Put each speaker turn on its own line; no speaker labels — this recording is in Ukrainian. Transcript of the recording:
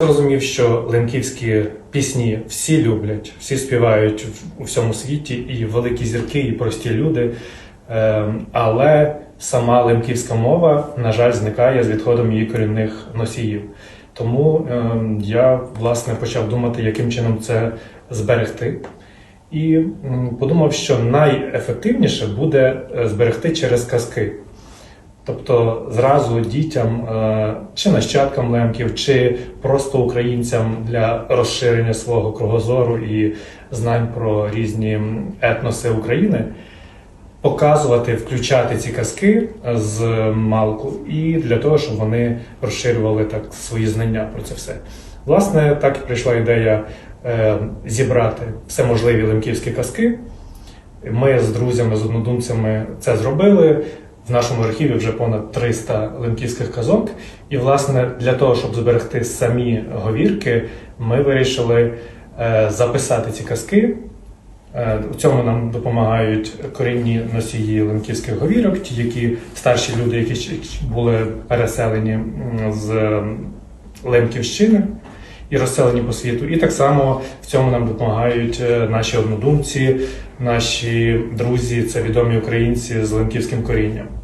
Зрозумів, що лемківські пісні всі люблять, всі співають у всьому світі, і великі зірки, і прості люди. Ем, Але сама лемківська мова, на жаль, зникає з відходом її корінних носіїв. Тому ем, я власне почав думати, яким чином це зберегти. І подумав, що найефективніше буде е, зберегти через казки. Тобто зразу дітям е, чи нащадкам лемків, чи просто українцям для розширення свого кругозору і знань про різні етноси України показувати, включати ці казки з малку, і для того, щоб вони розширювали так свої знання про це все. Власне, так і прийшла ідея е, зібрати все можливі лемківські казки. Ми з друзями, з однодумцями це зробили. В нашому архіві вже понад 300 лемківських казок. І, власне, для того, щоб зберегти самі говірки, ми вирішили е, записати ці казки. Е, У цьому нам допомагають корінні носії лемківських говірок, ті, які старші люди, які були переселені з ем, Лемківщини і розселені по світу. І так само в цьому нам допомагають е, наші однодумці, наші друзі, це відомі українці з лемківським корінням.